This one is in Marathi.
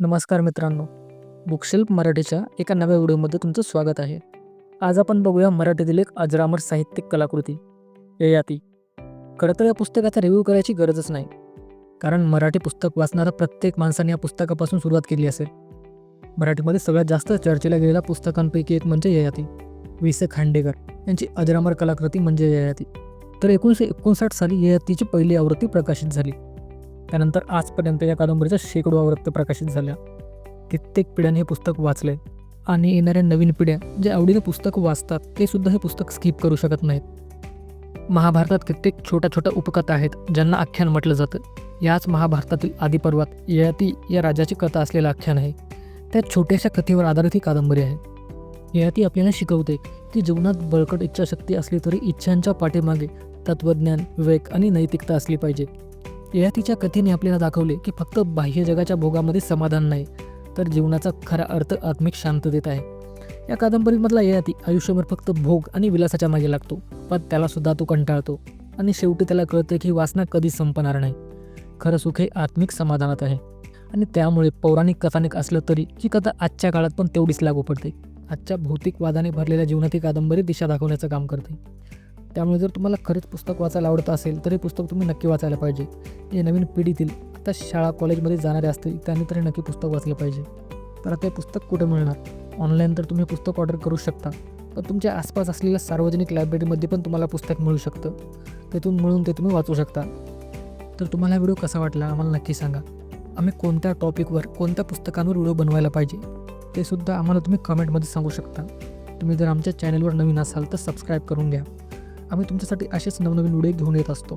नमस्कार मित्रांनो. बुकशेल्फ मराठीच्या एका नव्या व्हिडिओमध्ये तुमचं स्वागत आहे. आज आपण बघूया मराठीतील एक अजरामर साहित्यिक कलाकृती ययाती खरं तर या पुस्तकाचा रिव्ह्यू करायची गरजच नाही. कारण मराठी पुस्तक वाचणारा प्रत्येक माणसाने या पुस्तकापासून सुरुवात केली असेल. मराठीमध्ये सगळ्यात जास्त चर्चेला गेलेल्या पुस्तकांपैकी एक म्हणजे ययाती वि स. खांडेकर यांची अजरामर कलाकृती म्हणजे ययाती तर एकोणीसशे एकोणसाठ साली ययातीची पहिली आवृत्ती प्रकाशित झाली. त्यानंतर आजपर्यंत या कादंबरीच्या शेकडो आवृत्त प्रकाशित झाल्या. कित्येक पिढ्यांनी हे पुस्तक वाचले आणि येणाऱ्या नवीन पिढ्या जे आवडीने पुस्तक वाचतात ते सुद्धा हे पुस्तक स्किप करू शकत नाहीत. महाभारतात कित्येक छोट्या छोट्या उपकथा आहेत ज्यांना आख्यान म्हटलं जातं. याच महाभारतातील आदिपर्वात ययाती या राजाची कथा असलेलं आख्यान आहे. त्या छोट्याशा कथेवर आधारित ही कादंबरी आहे. ययाती आपल्याला शिकवते की जीवनात बळकट इच्छाशक्ती असली तरी इच्छांच्या पाठीमागे तत्त्वज्ञान विवेक आणि नैतिकता असली पाहिजे. ययातीच्या कथेने आपल्याला दाखवले की फक्त बाह्य जगाच्या भोगामध्ये समाधान नाही तर जीवनाचा खरा अर्थ आत्मिक शांततेत आहे. या कादंबरीमधला ययाती आयुष्यभर फक्त भोग आणि विलासाच्या मागे लागतो पण त्यालासुद्धा तो कंटाळतो. आणि शेवटी त्याला कळतं की वासना कधीच संपणार नाही. खरं सुख हे आत्मिक समाधानात आहे. आणि त्यामुळे पौराणिक कथानिक असलं तरी ही कथा आजच्या काळात पण तेवढीच लागू पडते. आजच्या भौतिक वादाने भरलेल्या जीवनात ही कादंबरी दिशा दाखवण्याचं काम करते. त्यामुळे जर तुम्हाला खरंच पुस्तक वाचायला आवडत असेल तर हे पुस्तक तुम्ही नक्की वाचायला पाहिजे. जे नवीन पिढीतील आता शाळा कॉलेजमध्ये जाणारे असतील त्यांनी तरी नक्की पुस्तक वाचलं पाहिजे. तर आता हे पुस्तक कुठे मिळणार? ऑनलाईन तर तुम्ही पुस्तक ऑर्डर करू शकता पण तुमच्या आसपास असलेल्या सार्वजनिक लायब्ररीमध्ये पण तुम्हाला पुस्तक मिळू शकतं. तिथून मिळून ते तुम्ही वाचू शकता. तर तुम्हाला व्हिडिओ कसा वाटला आम्हाला नक्की सांगा. आम्ही कोणत्या टॉपिकवर कोणत्या पुस्तकांवर व्हिडिओ बनवायला पाहिजे ते सुद्धा आम्हाला तुम्ही कमेंटमध्ये सांगू शकता. तुम्ही जर आमच्या चॅनलवर नवीन असाल तर सबस्क्राईब करून घ्या. आम्ही तुमच्यासाठी असेच नवनवीन व्हिडिओ घेऊन येत असतो.